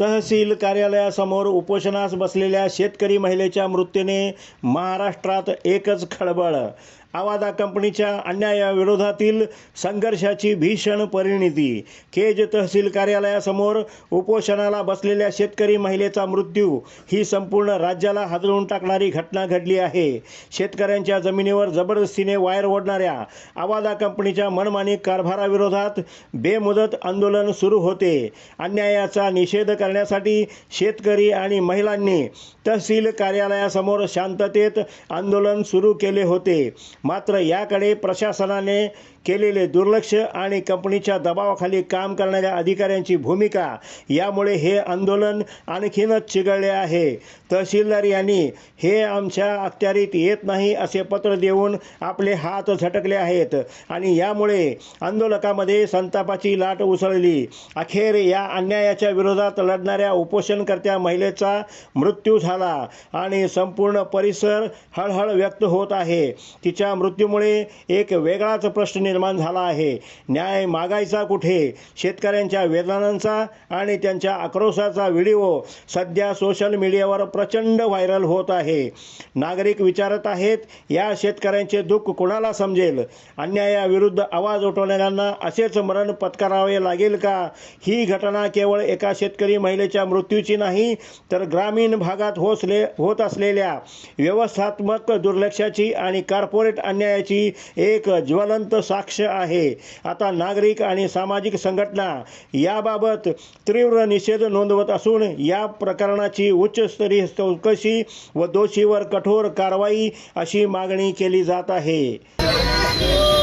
तहसील कार्यालयासमोर उपोषणास बसलेल्या शेतकरी महिलेच्या मृत्यूने महाराष्ट्रात एकच खळबळ. आवादा कंपनीच्या अन्यायाविरोधातील संघर्षाची भीषण परिणिती. केज तहसील कार्यालयासमोर उपोषणाला बसलेल्या शेतकरी महिलेचा मृत्यू. ही संपूर्ण राज्याला हादरवून टाकणारी घटना घडली आहे. शेतकऱ्यांच्या जमिनीवर जबरदस्तीने वायर ओढणाऱ्या आवादा कंपनीच्या मनमानी कारभाराविरोधात बेमुदत आंदोलन सुरू होते. अन्यायाचा निषेध करण्यासाठी शेतकरी आणि महिलांनी तहसील कार्यालयासमोर शांततेत आंदोलन सुरू केले होते. मात्र याकडे प्रशासनाने केलेले दुर्लक्ष आणि कंपनीच्या दबावाखाली काम करणाऱ्या अधिकाऱ्यांची भूमिका यामुळे हे आंदोलन आणखीनच चिघळले आहे. तहसीलदार यांनी हे आमच्या अखत्यारीत येत नाही असे पत्र देऊन आपले हात झटकले आहेत आणि यामुळे आंदोलकामध्ये संतापाची लाट उसळली. अखेर या अन्यायाच्या विरोधात काढणाऱ्या उपोषणकर्त्या महिलेचा मृत्यू झाला आणि संपूर्ण परिसर हळहळ व्यक्त होत आहे. तिच्या मृत्यूमुळे एक वेगळाच प्रश्न निर्माण झाला आहे. न्याय मागायचा कुठे? शेतकऱ्यांच्या वेदनांचा आणि त्यांच्या आक्रोशाचा व्हिडिओ सध्या सोशल मीडियावर प्रचंड व्हायरल होत आहे. नागरिक विचारत आहेत या शेतकऱ्यांचे दुःख कोणाला समजेल? अन्यायाविरुद्ध आवाज उठवणाऱ्यांना असेच मरण पत्करावे लागेल का? ही घटना केवळ एका शेतकरी महिलेच्या मृत्यूची नाही तर ग्रामीण भागात होसले होत असलेल्या व्यवस्थात्मक दुर्लक्षाची आणि कॉर्पोरेट अन्यायाची एक ज्वलंत साक्ष आहे. आता नागरिक आणि सामाजिक संघटना याबाबत तीव्र निषेध नोंदवत असून या प्रकरणाची उच्चस्तरीय चौकशी व दोषीवर कठोर कारवाई अशी मागणी केली जात आहे.